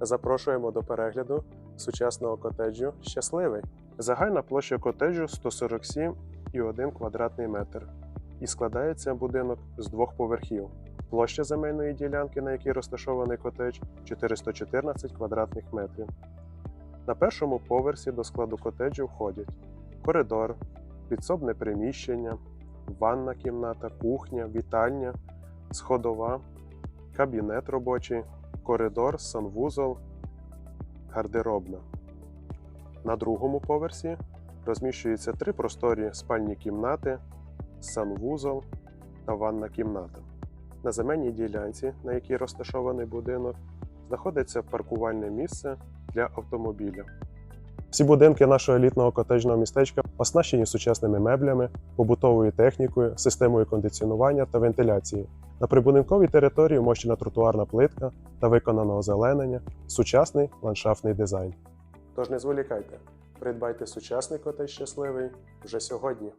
Запрошуємо до перегляду сучасного котеджу Щасливий. Загальна площа котеджу 147,1 квадратний метр. І складається будинок з двох поверхів. Площа земельної ділянки, на якій розташований котедж 414 квадратних метрів. На першому поверсі до складу котеджу входять коридор, підсобне приміщення, ванна кімната, кухня, вітальня, сходова, кабінет робочий, коридор, санвузол, гардеробна. На другому поверсі розміщуються три просторі спальні кімнати, санвузол та ванна кімната. На земельній ділянці, на якій розташований будинок, знаходиться паркувальне місце для автомобіля. Всі будинки нашого елітного котеджного містечка оснащені сучасними меблями, побутовою технікою, системою кондиціонування та вентиляції. На прибудинковій території мощена тротуарна плитка та виконано озеленення, сучасний ландшафтний дизайн. Тож не зволікайте, придбайте сучасний котедж щасливий вже сьогодні.